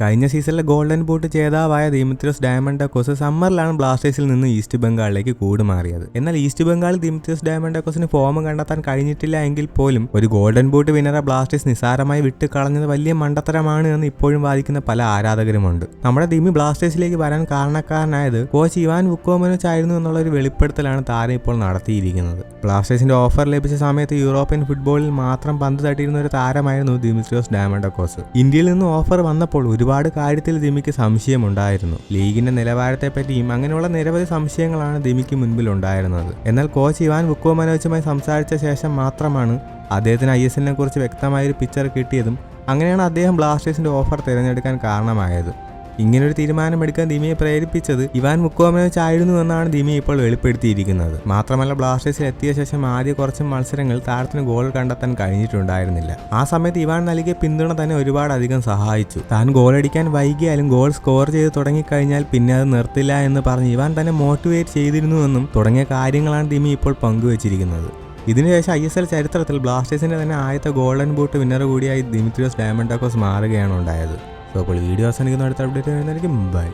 കഴിഞ്ഞ സീസണിലെ golden boot ജേതാവായ ദിമിത്രിയോസ് ഡയമണ്ടക്കോസ് സമ്മറിലാണ് ബ്ലാസ്റ്റേഴ്സിൽ നിന്ന് ഈസ്റ്റ് ബംഗാളിലേക്ക് കൂടുമാറിയത് എന്നാൽ ഈസ്റ്റ് ബംഗാൾ ദിമിത്രിയോസ് ഡയമണ്ടക്കോസിന് ഫോം കണ്ടെത്താൻ കഴിഞ്ഞിട്ടില്ല എങ്കിൽ പോലും ഒരു ഗോൾഡൻ ബൂട്ട് വിന്നറെ ബ്ലാസ്റ്റേഴ്സ് നിസാരമായി വിട്ട് കളഞ്ഞത് വലിയ മണ്ടത്തരമാണ് എന്ന് ഇപ്പോഴും വാദിക്കുന്ന പല ആരാധകരുമുണ്ട്. നമ്മുടെ ദിമി ബ്ലാസ്റ്റേഴ്സിലേക്ക് വരാൻ കാരണക്കാരനായത് കോച്ച് ഇവാൻ വുക്കോമനോച്ച് ആയിരുന്നു എന്നുള്ള ഒരു വെളിപ്പെടുത്തലാണ് താരം ഇപ്പോൾ നടത്തിയിരിക്കുന്നത്. ബ്ലാസ്റ്റേഴ്സിന്റെ ഓഫർ ലഭിച്ച സമയത്ത് യൂറോപ്യൻ ഫുട്ബോളിൽ മാത്രം പന്ത് തട്ടിയിരുന്ന ഒരു താരമായിരുന്നു ദിമിത്രിയോസ് ഡയമണ്ടക്കോസ്. ഇന്ത്യയിൽ നിന്ന് ഓഫർ വന്നപ്പോൾ ഒരുപാട് കാര്യത്തിൽ ദിമിക്ക് സംശയമുണ്ടായിരുന്നു. ലീഗിന്റെ നിലവാരത്തെപ്പറ്റിയും അങ്ങനെയുള്ള നിരവധി സംശയങ്ങളാണ് ദിമിക്ക് മുൻപിൽ ഉണ്ടായിരുന്നത്. എന്നാൽ കോച്ച് ഇവാൻ ബുക്കോ മനോജുമായി സംസാരിച്ച ശേഷം മാത്രമാണ് അദ്ദേഹത്തിന് ഐ എസ് എല്ലിനെ കുറിച്ച് വ്യക്തമായൊരു പിക്ചർ കിട്ടിയതും അങ്ങനെയാണ് അദ്ദേഹം ബ്ലാസ്റ്റേഴ്സിന്റെ ഓഫർ തിരഞ്ഞെടുക്കാൻ കാരണമായത്. ഇങ്ങനൊരു തീരുമാനമെടുക്കാൻ ദിമിയെ പ്രേരിപ്പിച്ചത് ഇവാൻ മുക്കോമനോച്ച് ആയിരുന്നു എന്നാണ് ദിമി ഇപ്പോൾ വെളിപ്പെടുത്തിയിരിക്കുന്നത്. മാത്രമല്ല ബ്ലാസ്റ്റേഴ്സിൽ എത്തിയ ശേഷം ആദ്യ കുറച്ച് മത്സരങ്ങൾ താരത്തിന് ഗോൾ കണ്ടെത്താൻ കഴിഞ്ഞിട്ടുണ്ടായിരുന്നില്ല. ആ സമയത്ത് ഇവാൻ നൽകിയ പിന്തുണ തന്നെ ഒരുപാട് അധികം സഹായിച്ചു. താൻ ഗോളടിക്കാൻ വൈകിയാലും ഗോൾ സ്കോർ ചെയ്ത് തുടങ്ങിക്കഴിഞ്ഞാൽ പിന്നെ അത് നിർത്തില്ല എന്ന് പറഞ്ഞ് ഇവാൻ തന്നെ മോട്ടിവേറ്റ് ചെയ്തിരുന്നു എന്നും തുടങ്ങിയ കാര്യങ്ങളാണ് ദിമി ഇപ്പോൾ പങ്കുവച്ചിരിക്കുന്നത്. ഇതിനുശേഷം ഐ എസ് എൽ ചരിത്രത്തിൽ ബ്ലാസ്റ്റേഴ്സിന്റെ തന്നെ ആദ്യത്തെ ഗോൾഡൻ ബൂട്ട് വിന്നർ കൂടിയായി ദിമിത്രിയോസ് ഡയമണ്ടോക്കോസ് മാറുകയാണ് ഉണ്ടായത്. അപ്പോൾ വീഡിയോ അവസാനിക്കുന്ന അടുത്ത അപ്ഡേറ്റ് വരുന്നതായിരിക്കും ബൈ